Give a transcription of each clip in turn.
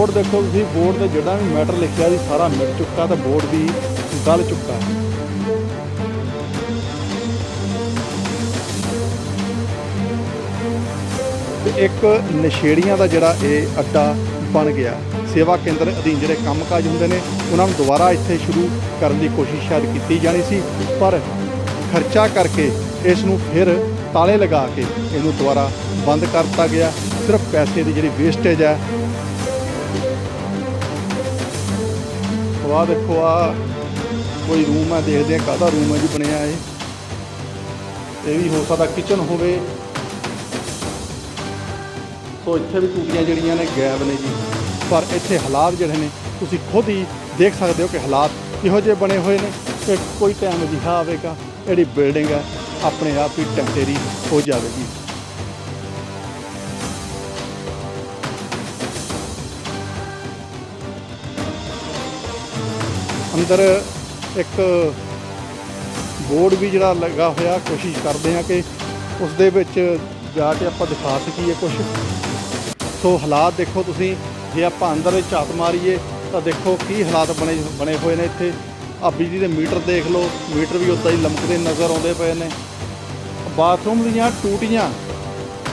Board ਦੇਖੋ ਤੁਸੀਂ, board ਤੇ ਜਿਹੜਾ ਵੀ ਮੈਟਰ ਲਿਖਿਆ ਸੀ, ਸਾਰਾ ਮਿਟ ਚੁੱਕਾ ਤੇ ਬੋਰਡ ਵੀ ਗਲ ਚੁੱਕਾ। ਤੇ ਇੱਕ ਨਸ਼ੇੜੀਆਂ ਦਾ ਜਿਹੜਾ ਇਹ ਅੱਡਾ ਬਣ ਗਿਆ। ਸੇਵਾ ਕੇਂਦਰ ਅਧੀਨ ਜਿਹੜੇ ਕੰਮਕਾਜ ਹੁੰਦੇ ਨੇ, ਉਹਨਾਂ ਨੂੰ ਦੁਬਾਰਾ ਇੱਥੇ ਸ਼ੁਰੂ ਕਰਨ ਦੀ ਕੋਸ਼ਿਸ਼ ਸ਼ਾਇਦ ਕੀਤੀ ਜਾਣੀ ਸੀ, ਪਰ ਖਰਚਾ ਕਰਕੇ ਇਸ ਨੂੰ ਫਿਰ ਤਾਲੇ ਲਗਾ ਕੇ ਇਹਨੂੰ ਦੁਬਾਰਾ ਬੰਦ ਕਰ ਦਿੱਤਾ ਗਿਆ। ਸਿਰਫ ਪੈਸੇ ਦੀ ਜਿਹੜੀ ਵੇਸਟੇਜ ਹੈ ਉਹ ਆਹ ਦੇਖੋ ਆ ਕੋਈ ਰੂਮ ਹੈ ਦੇਖਦੇ ਆ ਕਾਹਦਾ ਰੂਮ ਹੈ ਜੀ ਬਣਿਆ ਇਹ। ਇਹ ਵੀ ਹੋ ਸਕਦਾ ਕਿਚਨ ਹੋਵੇ। ਸੋ ਇੱਥੇ ਵੀ ਟੂਟੀਆਂ ਜਿਹੜੀਆਂ ਨੇ ਗਾਇਬ ਨੇ ਜੀ। ਪਰ ਇੱਥੇ ਹਾਲਾਤ ਜਿਹੜੇ ਨੇ, ਤੁਸੀਂ ਖੁਦ ਹੀ ਦੇਖ ਸਕਦੇ ਹੋ ਕਿ ਹਾਲਾਤ ਕਿਹੋ ਜਿਹੇ ਬਣੇ ਹੋਏ ਨੇ। ਕਿ ਕੋਈ ਟਾਈਮ ਅਜਿਹਾ ਆਵੇਗਾ, ਜਿਹੜੀ ਬਿਲਡਿੰਗ ਹੈ ਆਪਣੇ ਆਪ ਹੀ ਟੈਂਪਰੇਰੀ ਹੋ ਜਾਵੇਗੀ। ਅੰਦਰ ਇੱਕ ਬੋਰਡ ਵੀ ਜਿਹੜਾ ਲੱਗਾ ਹੋਇਆ, ਕੋਸ਼ਿਸ਼ ਕਰਦੇ ਆ ਕਿ ਉਸ ਦੇ ਵਿੱਚ ਜਾ ਕੇ ਆਪਾਂ ਦਿਖਾ ਸਕੀਏ ਕੁਝ ਸੋ ਹਾਲਾਤ ਦੇਖੋ ਤੁਸੀਂ, ਜੇ ਆਪਾਂ ਅੰਦਰ ਝਾਤ ਮਾਰੀਏ, ਤਾਂ ਦੇਖੋ ਕੀ ਹਾਲਾਤ ਬਣੇ ਬਣੇ ਹੋਏ ਨੇ ਇੱਥੇ। ਆ ਬਿਜਲੀ ਦੇ ਮੀਟਰ ਦੇਖ ਲਓ, ਮੀਟਰ ਵੀ ਉਦਾਂ ਹੀ ਲਮਕਦੇ ਨਜ਼ਰ ਆਉਂਦੇ ਪਏ ਨੇ। ਬਾਥਰੂਮ ਦੀਆਂ ਟੂਟੀਆਂ,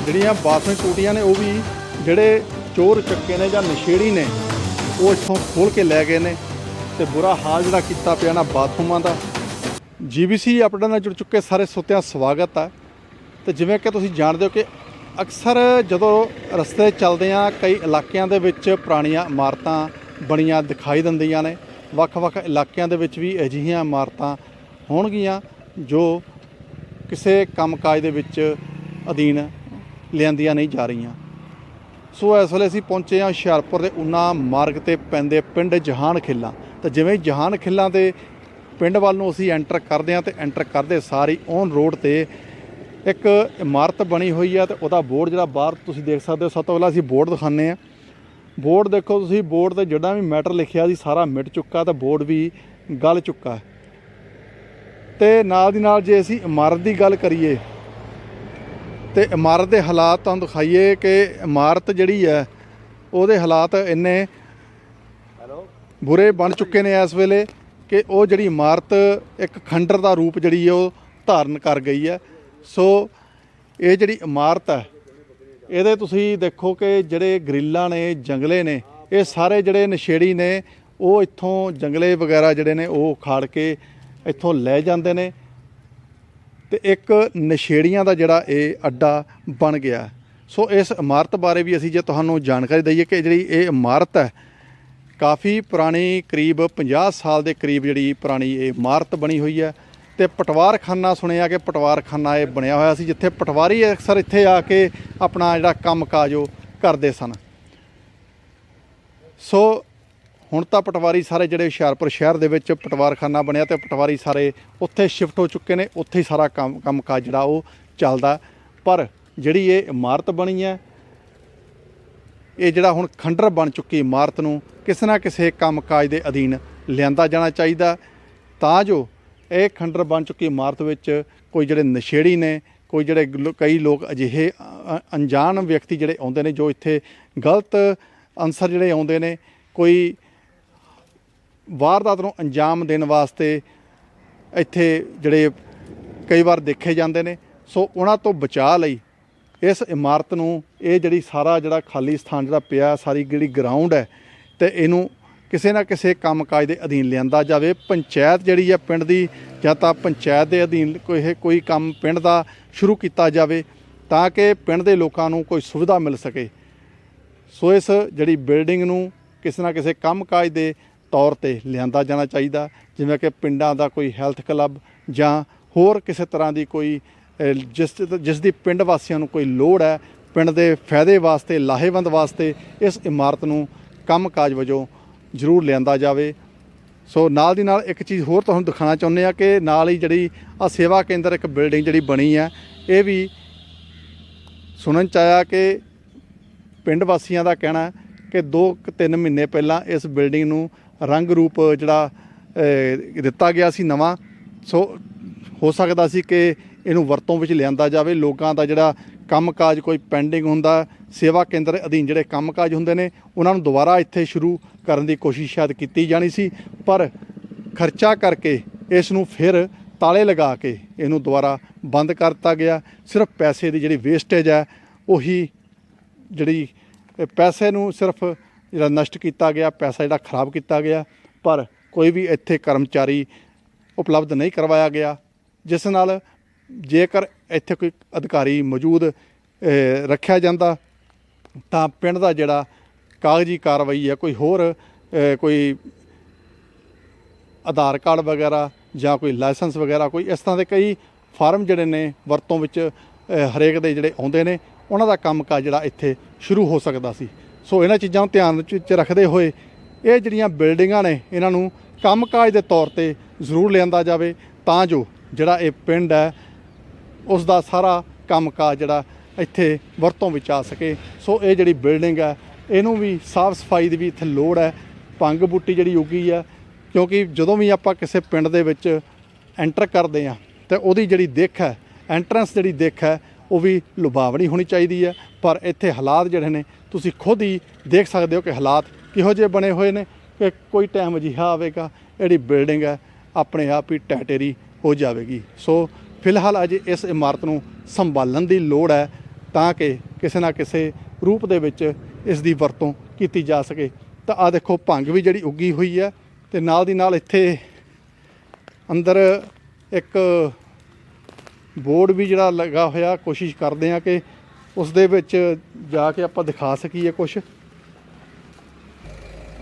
ਜਿਹੜੀਆਂ ਬਾਥਰੂਮ ਟੂਟੀਆਂ ਨੇ, ਉਹ ਵੀ ਜਿਹੜੇ ਚੋਰ ਚੱਕੇ ਨੇ ਜਾਂ ਨਸ਼ੇੜੀ ਨੇ, ਉਹ ਇੱਥੋਂ ਖੋਲ ਕੇ ਲੈ ਗਏ ਨੇ। ਤੇ ਬੁਰਾ ਹਾਲ ਜਿਹੜਾ ਕੀਤਾ ਪਿਆ ਨਾ ਬਾਥਰੂਮਾਂ ਦਾ। ਜੀਬੀਸੀ ਅਪਡੇਟ ਨਾਲ ਜੁੜ ਚੁੱਕੇ ਸਾਰੇ ਸਰੋਤਿਆਂ ਸਵਾਗਤ ਹੈ ਤੇ ਜਿਵੇਂ ਕਿ ਤੁਸੀਂ ਜਾਣਦੇ ਹੋ ਕਿ ਅਕਸਰ ਜਦੋਂ ਰਸਤੇ ਚੱਲਦੇ ਆ, ਕਈ ਇਲਾਕਿਆਂ ਦੇ ਵਿੱਚ ਪੁਰਾਣੀਆਂ ਇਮਾਰਤਾਂ ਬਣੀਆਂ ਦਿਖਾਈ ਦਿੰਦੀਆਂ ਨੇ। ਵੱਖ-ਵੱਖ ਇਲਾਕਿਆਂ ਦੇ ਵਿੱਚ ਵੀ ਅਜਿਹੀਆਂ ਇਮਾਰਤਾਂ ਹੋਣਗੀਆਂ ਜੋ ਕਿਸੇ ਕੰਮਕਾਜ ਦੇ ਵਿੱਚ ਅਧੀਨ ਲਿਆਂਦੀਆਂ ਨਹੀਂ ਜਾ ਰਹੀਆਂ। ਸੋ ਇਸ ਵੇਲੇ ਅਸੀਂ ਪਹੁੰਚੇ ਹਾਂ ਹੁਸ਼ਿਆਰਪੁਰ ਦੇ ਉਨਾ ਮਾਰਗ ਤੇ ਪੈਂਦੇ ਪਿੰਡ ਜਹਾਨ ਖਿੱਲਾ। ਤਾਂ ਜਿਵੇਂ ਜਹਾਨ ਖਿੱਲਾਂ ਦੇ ਪਿੰਡ ਵੱਲ ਨੂੰ ਅਸੀਂ ਐਂਟਰ ਕਰਦੇ ਹਾਂ ਤੇ ਐਂਟਰ ਕਰਦੇ ਸਾਰੀ ਔਨ ਰੋਡ ਤੇ ਇੱਕ ਇਮਾਰਤ ਬਣੀ ਹੋਈ ਆ ਤੇ ਉਹਦਾ ਬੋਰਡ ਜਿਹੜਾ ਬਾਹਰ ਤੁਸੀਂ ਦੇਖ ਸਕਦੇ ਹੋ, ਸਭ ਤੋਂ ਪਹਿਲਾਂ ਅਸੀਂ ਬੋਰਡ ਦਿਖਾਉਂਦੇ ਆ ਬੋਰਡ ਦੇਖੋ ਤੁਸੀਂ, ਬੋਰਡ ਤੇ ਜਿਹੜਾ ਵੀ ਮੈਟਰ ਲਿਖਿਆ ਸੀ, ਸਾਰਾ ਮਿਟ ਚੁੱਕਾ ਤੇ ਬੋਰਡ ਵੀ ਗਲ ਚੁੱਕਾ। ਤੇ ਨਾਲ ਦੀ ਨਾਲ ਜੇ ਅਸੀਂ ਇਮਾਰਤ ਦੀ ਗੱਲ ਕਰੀਏ, ਤੇ ਇਮਾਰਤ ਦੇ ਹਾਲਾਤ ਤੁਹਾਨੂੰ ਦਿਖਾਈਏ ਕਿ ਇਮਾਰਤ ਜਿਹੜੀ ਹੈ, ਉਹਦੇ ਹਾਲਾਤ ਇੰਨੇ ਬੁਰੇ ਬਣ ਚੁੱਕੇ ਨੇ ਇਸ ਵੇਲੇ ਕਿ ਉਹ ਜਿਹੜੀ ਇਮਾਰਤ ਇੱਕ ਖੰਡਰ ਦਾ ਰੂਪ ਜਿਹੜੀ ਉਹ ਧਾਰਨ ਕਰ ਗਈ ਹੈ। ਸੋ ਇਹ ਜਿਹੜੀ ਇਮਾਰਤ ਹੈ, ਇਹਦੇ ਤੁਸੀਂ ਦੇਖੋ ਕਿ ਜਿਹੜੇ ਗਰਿੱਲਾਂ ਨੇ, ਜੰਗਲੇ ਨੇ, ਇਹ ਸਾਰੇ ਜਿਹੜੇ ਨਸ਼ੇੜੀ ਨੇ, ਉਹ ਇੱਥੋਂ ਜੰਗਲੇ ਵਗੈਰਾ ਜਿਹੜੇ ਨੇ ਉਹ ਖਾੜ ਕੇ ਇੱਥੋਂ ਲੈ ਜਾਂਦੇ ਨੇ ਤੇ ਇੱਕ ਨਸ਼ੇੜੀਆਂ ਦਾ ਜਿਹੜਾ ਇਹ ਅੱਡਾ ਬਣ ਗਿਆ। ਸੋ ਇਸ ਇਮਾਰਤ ਬਾਰੇ ਵੀ ਅਸੀਂ ਜੇ ਤੁਹਾਨੂੰ ਜਾਣਕਾਰੀ ਦਈਏ ਕਿ ਜਿਹੜੀ ਇਹ ਇਮਾਰਤ ਹੈ ਕਾਫੀ ਪੁਰਾਣੀ, ਕਰੀਬ 50 ਸਾਲ ਦੇ ਕਰੀਬ ਜਿਹੜੀ ਪੁਰਾਣੀ ਇਹ ਇਮਾਰਤ ਬਣੀ ਹੋਈ ਹੈ ਤੇ ਪਟਵਾਰਖਾਨਾ ਸੁਣਿਆ ਕਿ ਪਟਵਾਰਖਾਨਾ ਇਹ ਬਣਿਆ ਹੋਇਆ ਸੀ, ਜਿੱਥੇ ਪਟਵਾਰੀ ਅਕਸਰ ਇੱਥੇ ਆ ਕੇ ਆਪਣਾ ਜਿਹੜਾ ਕੰਮਕਾਜ ਉਹ ਕਰਦੇ ਸਨ। ਸੋ ਹੁਣ ਤਾਂ ਪਟਵਾਰੀ ਸਾਰੇ ਜਿਹੜੇ ਹੁਸ਼ਿਆਰਪੁਰ ਸ਼ਹਿਰ ਦੇ ਵਿੱਚ ਪਟਵਾਰਖਾਨਾ ਬਣਿਆ ਤੇ ਪਟਵਾਰੀ ਸਾਰੇ ਉੱਥੇ ਸ਼ਿਫਟ ਹੋ ਚੁੱਕੇ ਨੇ, ਉੱਥੇ ਹੀ ਸਾਰਾ ਕੰਮ, ਕੰਮਕਾਜ ਜਿਹੜਾ ਉਹ ਚੱਲਦਾ। ਪਰ ਜਿਹੜੀ ਇਹ ਇਮਾਰਤ ਬਣੀ ਹੈ ਇਹ ਜਿਹੜਾ ਹੁਣ ਖੰਡਰ ਬਣ ਚੁੱਕੀ ਇਮਾਰਤ ਨੂੰ ਕਿਸੇ ਨਾ ਕਿਸੇ ਕੰਮਕਾਜ ਦੇ ਅਧੀਨ ਲਿਆਂਦਾ ਜਾਣਾ ਚਾਹੀਦਾ। ਤਾਂ ਜੋ ਇਹ ਖੰਡਰ ਬਣ ਚੁੱਕੀ ਇਮਾਰਤ ਵਿੱਚ ਕੋਈ ਜਿਹੜੇ ਨਸ਼ੇੜੀ ਨੇ, ਕੋਈ ਜਿਹੜੇ ਕਈ ਲੋਕ ਅਜਿਹੇ ਅਣਜਾਣ ਵਿਅਕਤੀ ਜਿਹੜੇ ਆਉਂਦੇ ਨੇ ਜੋ ਇੱਥੇ ਗਲਤ ਅਨਸਰ ਜਿਹੜੇ ਆਉਂਦੇ ਨੇ, ਕੋਈ ਵਾਰਦਾਤ ਨੂੰ ਅੰਜਾਮ ਦੇਣ ਵਾਸਤੇ ਇੱਥੇ ਜਿਹੜੇ ਕਈ ਵਾਰ ਦੇਖੇ ਜਾਂਦੇ ਨੇ। ਸੋ ਉਹਨਾਂ ਤੋਂ ਬਚਾਅ ਲਈ ਇਸ ਇਮਾਰਤ ਨੂੰ ਇਹ ਜਿਹੜੀ ਸਾਰਾ ਜਿਹੜਾ ਖਾਲੀ ਸਥਾਨ ਜਿਹੜਾ ਪਿਆ ਸਾਰੀ ਜਿਹੜੀ ਗਰਾਊਂਡ ਹੈ ਤੇ ਇਹਨੂੰ ਕਿਸੇ ਨਾ ਕਿਸੇ ਕੰਮਕਾਜ ਦੇ ਅਧੀਨ ਲਿਆਂਦਾ ਜਾਵੇ। ਪੰਚਾਇਤ ਜਿਹੜੀ ਹੈ ਪਿੰਡ ਦੀ ਜਾਂ ਤਾਂ ਪੰਚਾਇਤ ਦੇ ਅਧੀਨ ਕੋਈ ਇਹ ਕੋਈ ਕੰਮ ਪਿੰਡ ਦਾ ਸ਼ੁਰੂ ਕੀਤਾ ਜਾਵੇ ਤਾਂ ਕਿ ਪਿੰਡ ਦੇ ਲੋਕਾਂ ਨੂੰ ਕੋਈ ਸੁਵਿਧਾ ਮਿਲ ਸਕੇ। ਸੋ ਇਸ ਜਿਹੜੀ ਬਿਲਡਿੰਗ ਨੂੰ ਕਿਸੇ ਨਾ ਕਿਸੇ ਕੰਮਕਾਜ ਦੇ ਤੌਰ ਤੇ ਲਿਆਂਦਾ ਜਾਣਾ ਚਾਹੀਦਾ, ਜਿਵੇਂ ਕਿ ਪਿੰਡਾਂ ਦਾ ਕੋਈ ਹੈਲਥ ਕਲੱਬ ਜਾਂ ਹੋਰ ਕਿਸੇ ਤਰ੍ਹਾਂ ਦੀ ਕੋਈ ਜਿਸ ਜਿਸ ਦੀ ਪਿੰਡ ਵਾਸੀਆਂ ਨੂੰ ਕੋਈ ਲੋੜ ਹੈ, ਪਿੰਡ ਦੇ ਫਾਇਦੇ ਵਾਸਤੇ, ਲਾਹੇਵੰਦ ਵਾਸਤੇ ਇਸ ਇਮਾਰਤ ਨੂੰ ਕੰਮਕਾਜ ਵਜੋਂ ਜ਼ਰੂਰ ਲਿਆਂਦਾ ਜਾਵੇ। ਸੋ ਨਾਲ ਦੀ ਨਾਲ ਇੱਕ ਚੀਜ਼ ਹੋਰ ਤੁਹਾਨੂੰ ਦਿਖਾਉਣਾ ਚਾਹੁੰਦੇ ਆ ਕਿ ਨਾਲ ਹੀ ਜਿਹੜੀ ਆ ਸੇਵਾ ਕੇਂਦਰ, ਇੱਕ ਬਿਲਡਿੰਗ ਜਿਹੜੀ ਬਣੀ ਹੈ, ਇਹ ਵੀ ਸੁਣਨ ਚ ਆਇਆ ਕਿ ਪਿੰਡ ਵਾਸੀਆਂ ਦਾ ਕਹਿਣਾ ਹੈ ਕਿ 2-3 ਮਹੀਨੇ ਪਹਿਲਾਂ ਇਸ ਬਿਲਡਿੰਗ ਨੂੰ ਰੰਗ ਰੂਪ ਜਿਹੜਾ ਦਿੱਤਾ ਗਿਆ ਸੀ ਨਵਾਂ। ਸੋ ਹੋ ਸਕਦਾ ਸੀ ਕਿ ਇਹਨੂੰ ਵਰਤੋਂ ਵਿੱਚ ਲਿਆਂਦਾ ਜਾਵੇ। ਲੋਕਾਂ ਦਾ ਜਿਹੜਾ ਕੰਮਕਾਜ ਕੋਈ ਪੈਂਡਿੰਗ ਹੁੰਦਾ, ਸੇਵਾ ਕੇਂਦਰ ਅਧੀਨ ਜਿਹੜੇ ਕੰਮਕਾਜ ਹੁੰਦੇ ਨੇ, ਉਹਨਾਂ ਨੂੰ ਦੁਬਾਰਾ ਇੱਥੇ ਸ਼ੁਰੂ ਕਰਨ ਦੀ ਕੋਸ਼ਿਸ਼ ਸ਼ਾਇਦ ਕੀਤੀ ਜਾਣੀ ਸੀ, ਪਰ ਖਰਚਾ ਕਰਕੇ ਇਸ ਨੂੰ ਫਿਰ ਤਾਲੇ ਲਗਾ ਕੇ ਇਹਨੂੰ ਦੁਬਾਰਾ ਬੰਦ ਕਰ ਦਿੱਤਾ ਗਿਆ। ਸਿਰਫ ਪੈਸੇ ਦੀ ਜਿਹੜੀ ਵੇਸਟੇਜ ਹੈ, ਉਹੀ ਜਿਹੜੀ ਪੈਸੇ ਨੂੰ ਸਿਰਫ ਜਿਹੜਾ ਨਸ਼ਟ ਕੀਤਾ ਗਿਆ, ਪੈਸਾ ਜਿਹੜਾ ਖਰਾਬ ਕੀਤਾ ਗਿਆ, ਪਰ ਕੋਈ ਵੀ ਇੱਥੇ ਕਰਮਚਾਰੀ ਉਪਲਬਧ ਨਹੀਂ ਕਰਵਾਇਆ ਗਿਆ, ਜਿਸ ਨਾਲ ਜੇਕਰ ਇੱਥੇ ਕੋਈ ਅਧਿਕਾਰੀ ਮੌਜੂਦ ਰੱਖਿਆ ਜਾਂਦਾ, ਤਾਂ ਪਿੰਡ ਦਾ ਜਿਹੜਾ ਕਾਗਜ਼ੀ ਕਾਰਵਾਈ ਹੈ, ਕੋਈ ਹੋਰ ਕੋਈ ਆਧਾਰ ਕਾਰਡ ਵਗੈਰਾ ਜਾਂ ਕੋਈ ਲਾਇਸੈਂਸ ਵਗੈਰਾ, ਕੋਈ ਇਸ ਤਰ੍ਹਾਂ ਦੇ ਕਈ ਫਾਰਮ ਜਿਹੜੇ ਨੇ, ਵਰਤੋਂ ਵਿੱਚ ਹਰੇਕ ਦੇ ਜਿਹੜੇ ਆਉਂਦੇ ਨੇ, ਉਹਨਾਂ ਦਾ ਕੰਮਕਾਜ ਜਿਹੜਾ ਇੱਥੇ ਸ਼ੁਰੂ ਹੋ ਸਕਦਾ ਸੀ। ਸੋ ਇਹਨਾਂ ਚੀਜ਼ਾਂ ਨੂੰ ਧਿਆਨ ਵਿੱਚ ਵਿੱਚ ਰੱਖਦੇ ਹੋਏ ਇਹ ਜਿਹੜੀਆਂ ਬਿਲਡਿੰਗਾਂ ਨੇ, ਇਹਨਾਂ ਨੂੰ ਕੰਮਕਾਜ ਦੇ ਤੌਰ ਤੇ ਜ਼ਰੂਰ ਲਿਆਂਦਾ ਜਾਵੇ, ਤਾਂ ਜੋ ਜਿਹੜਾ ਇਹ ਪਿੰਡ ਹੈ ਉਸ ਦਾ ਸਾਰਾ ਕੰਮਕਾਜ ਜਿਹੜਾ ਇੱਥੇ ਵਰਤੋਂ ਵਿੱਚ ਆ ਸਕੇ। ਸੋ ਇਹ ਜਿਹੜੀ ਬਿਲਡਿੰਗ ਹੈ, ਇਹਨੂੰ ਵੀ ਸਾਫ਼ ਸਫ਼ਾਈ ਦੀ ਵੀ ਇੱਥੇ ਲੋੜ ਹੈ। ਭੰਗ ਬੂਟੀ ਜਿਹੜੀ ਉਗੀ ਹੈ, ਕਿਉਂਕਿ ਜਦੋਂ ਵੀ ਆਪਾਂ ਕਿਸੇ ਪਿੰਡ ਦੇ ਵਿੱਚ ਐਂਟਰ ਕਰਦੇ ਆ ਤੇ ਉਹਦੀ ਜਿਹੜੀ ਦਿੱਖ ਹੈ ਐਂਟਰੈਂਸ ਜਿਹੜੀ ਦਿੱਖ ਹੈ, ਉਹ ਵੀ ਲੁਭਾਵਣੀ ਹੋਣੀ ਚਾਹੀਦੀ ਹੈ। ਪਰ ਇੱਥੇ ਹਾਲਾਤ ਜਿਹੜੇ ਨੇ, ਤੁਸੀਂ ਖੁਦ ਹੀ ਦੇਖ ਸਕਦੇ ਹੋ ਕਿ ਹਾਲਾਤ ਕਿਹੋ ਜਿਹੇ ਬਣੇ ਹੋਏ ਨੇ ਕਿ ਕੋਈ ਟਾਈਮ ਅਜਿਹਾ ਆਵੇਗਾ, ਜਿਹੜੀ ਬਿਲਡਿੰਗ ਹੈ, ਆਪਣੇ ਆਪ ਹੀ ਟੈਟੇਰੀ ਹੋ ਜਾਵੇਗੀ। ਸੋ ਫਿਲਹਾਲ ਅਜੇ ਇਸ ਇਮਾਰਤ ਨੂੰ ਸੰਭਾਲਣ ਦੀ ਲੋੜ ਹੈ ਤਾਂ ਕਿ ਕਿਸੇ ਨਾ ਕਿਸੇ ਰੂਪ ਦੇ ਵਿੱਚ ਇਸ ਦੀ ਵਰਤੋਂ ਕੀਤੀ ਜਾ ਸਕੇ। ਤਾਂ ਆ ਦੇਖੋ, ਭੰਗ ਵੀ ਜਿਹੜੀ ਉੱਗੀ ਹੋਈ ਹੈ ਤੇ ਨਾਲ ਦੀ ਨਾਲ ਇੱਥੇ ਅੰਦਰ ਇੱਕ ਬੋਰਡ ਵੀ ਜਿਹੜਾ ਲੱਗਾ ਹੋਇਆ, ਕੋਸ਼ਿਸ਼ ਕਰਦੇ ਆ ਕਿ ਉਸ ਦੇ ਵਿੱਚ ਜਾ ਕੇ ਆਪਾਂ ਦਿਖਾ ਸਕੀਏ ਕੁਝ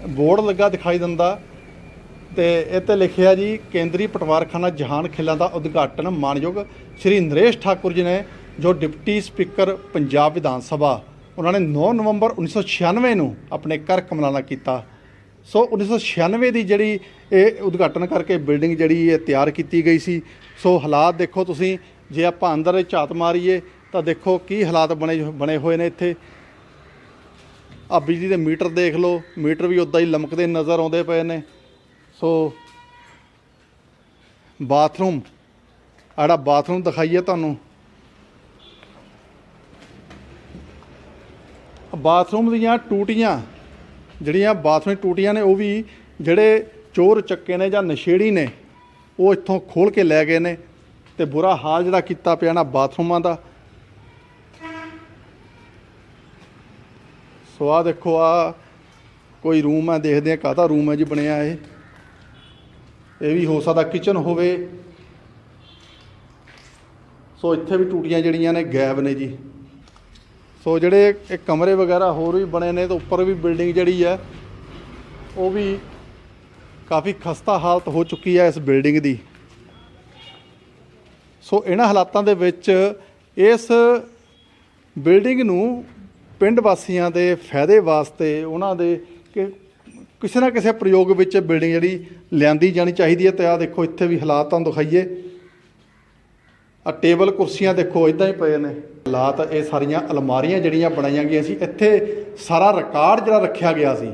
ਬੋਰਡ ਲੱਗਾ ਦਿਖਾਈ ਦਿੰਦਾ ਤੇ ਇਹ ਤੇ ਲਿਖਿਆ ਜੀ, ਕੇਂਦਰੀ ਪਟਵਾਰਖਾਨਾ ਜਹਾਨ ਖਿਲਾਂ ਦਾ ਉਦਘਾਟਨ ਮਾਨਯੋਗ ਸ਼੍ਰੀ ਨਰੇਸ਼ ਠਾਕੁਰ ਜੀ ਨੇ, ਜੋ ਡਿਪਟੀ ਸਪੀਕਰ ਪੰਜਾਬ ਵਿਧਾਨ ਸਭਾ। ਉਹਨਾਂ ਨੇ 9 ਨਵੰਬਰ 1996 ਨੂੰ ਆਪਣੇ ਘਰ ਕਮਲਾਨਾ ਕੀਤਾ। ਸੋ 1996 ਦੀ ਜਿਹੜੀ ਇਹ ਉਦਘਾਟਨ ਕਰਕੇ ਬਿਲਡਿੰਗ ਜਿਹੜੀ ਇਹ ਤਿਆਰ ਕੀਤੀ ਗਈ ਸੀ। ਸੋ ਹਾਲਾਤ ਦੇਖੋ ਤੁਸੀਂ, ਜੇ ਆਪਾਂ ਅੰਦਰ ਝਾਤ ਮਾਰੀਏ, ਤਾਂ ਦੇਖੋ ਕੀ ਹਾਲਾਤ ਬਣੇ ਬਣੇ ਹੋਏ ਨੇ ਇੱਥੇ। ਆ ਬਿਜਲੀ ਦੇ ਮੀਟਰ ਦੇਖ ਲਓ, ਮੀਟਰ ਵੀ ਉਦਾਂ ਹੀ ਲਮਕਦੇ ਨਜ਼ਰ ਆਉਂਦੇ ਪਏ ਨੇ। ਸੋ ਬਾਥਰੂਮ, ਆਹ ਜਿਹੜਾ ਬਾਥਰੂਮ ਦਿਖਾਈਏ ਤੁਹਾਨੂੰ। ਬਾਥਰੂਮ ਦੀਆਂ ਟੂਟੀਆਂ, ਜਿਹੜੀਆਂ ਬਾਥਰੂਮ ਟੂਟੀਆਂ ਨੇ, ਉਹ ਵੀ ਜਿਹੜੇ ਚੋਰ ਚੱਕੇ ਨੇ ਜਾਂ ਨਸ਼ੇੜੀ ਨੇ, ਉਹ ਇੱਥੋਂ ਖੋਲ ਕੇ ਲੈ ਗਏ ਨੇ ਤੇ ਬੁਰਾ ਹਾਲ ਜਿਹੜਾ ਕੀਤਾ ਪਿਆ ਨਾ ਬਾਥਰੂਮਾਂ ਦਾ। ਸੋ ਆ ਦੇਖੋ ਆ ਕੋਈ ਰੂਮ ਹੈ, ਦੇਖਦੇ ਆ ਕਾਹਦਾ ਰੂਮ ਹੈ ਜੀ ਬਣਿਆ ਇਹ। ਇਹ ਵੀ ਹੋ ਸਕਦਾ ਕਿਚਨ ਹੋਵੇ। ਸੋ ਇੱਥੇ ਵੀ ਟੂਟੀਆਂ ਜਿਹੜੀਆਂ ਨੇ ਗੈਬ ਨੇ ਜੀ। ਸੋ ਜਿਹੜੇ ਇਹ ਕਮਰੇ ਵਗੈਰਾ ਹੋਰ ਵੀ ਬਣੇ ਨੇ ਤੇ ਉੱਪਰ ਵੀ ਬਿਲਡਿੰਗ ਜਿਹੜੀ ਹੈ, ਉਹ ਵੀ ਕਾਫੀ ਖਸਤਾ ਹਾਲਤ ਹੋ ਚੁੱਕੀ ਹੈ ਇਸ ਬਿਲਡਿੰਗ ਦੀ। ਸੋ ਇਹਨਾਂ ਹਾਲਾਤਾਂ ਦੇ ਵਿੱਚ ਇਸ ਬਿਲਡਿੰਗ ਨੂੰ ਪਿੰਡ ਵਾਸੀਆਂ ਦੇ ਫਾਇਦੇ ਵਾਸਤੇ ਉਹਨਾਂ ਦੇ ਕਿ ਕਿਸੇ ਨਾ ਕਿਸੇ ਪ੍ਰਯੋਗ ਵਿੱਚ ਬਿਲਡਿੰਗ ਜਿਹੜੀ ਲਿਆਂਦੀ ਜਾਣੀ ਚਾਹੀਦੀ ਹੈ ਤੇ ਆ ਦੇਖੋ, ਇੱਥੇ ਵੀ ਹਾਲਾਤ ਤੁਹਾਨੂੰ ਦਿਖਾਈਏ। ਆ ਟੇਬਲ ਕੁਰਸੀਆਂ ਦੇਖੋ ਇਦਾਂ ਹੀ ਪਏ ਨੇ। ਹਾਲਾਤ ਇਹ ਸਾਰੀਆਂ ਅਲਮਾਰੀਆਂ ਜਿਹੜੀਆਂ ਬਣਾਈਆਂ ਗਈਆਂ ਸੀ, ਇੱਥੇ ਸਾਰਾ ਰਿਕਾਰਡ ਜਿਹੜਾ ਰੱਖਿਆ ਗਿਆ ਸੀ।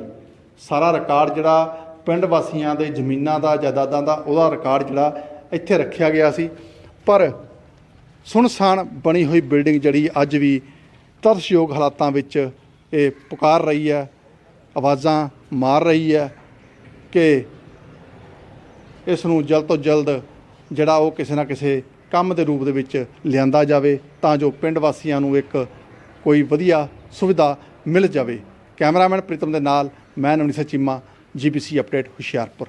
ਸਾਰਾ ਰਿਕਾਰਡ ਜਿਹੜਾ ਪਿੰਡ ਵਾਸੀਆਂ ਦੇ, ਜ਼ਮੀਨਾਂ ਦਾ, ਜਾਇਦਾਦਾਂ ਦਾ, ਉਹਦਾ ਰਿਕਾਰਡ ਜਿਹੜਾ ਇੱਥੇ ਰੱਖਿਆ ਗਿਆ ਸੀ। ਪਰ ਸੁਨਸਾਨ ਬਣੀ ਹੋਈ ਬਿਲਡਿੰਗ ਜਿਹੜੀ ਅੱਜ ਵੀ ਤਰਸਯੋਗ ਹਾਲਾਤਾਂ ਵਿੱਚ ਇਹ ਪੁਕਾਰ ਰਹੀ ਹੈ। ਆਵਾਜ਼ਾਂ ਮਾਰ ਰਹੀ ਹੈ ਕਿ ਇਸ ਨੂੰ ਜਲਦ ਤੋਂ ਜਲਦ ਜਿਹੜਾ ਉਹ ਕਿਸੇ ਨਾ ਕਿਸੇ ਕੰਮ ਦੇ ਰੂਪ ਦੇ ਵਿੱਚ ਲਿਆਂਦਾ ਜਾਵੇ, ਤਾਂ ਜੋ ਪਿੰਡ ਵਾਸੀਆਂ ਨੂੰ ਇੱਕ ਕੋਈ ਵਧੀਆ ਸੁਵਿਧਾ ਮਿਲ ਜਾਵੇ। ਕੈਮਰਾਮੈਨ ਪ੍ਰੀਤਮ ਦੇ ਨਾਲ ਮੈਂ ਨਵਨੀਤ ਚੀਮਾ ਜੀਬੀਸੀ ਅਪਡੇਟ ਹੁਸ਼ਿਆਰਪੁਰ।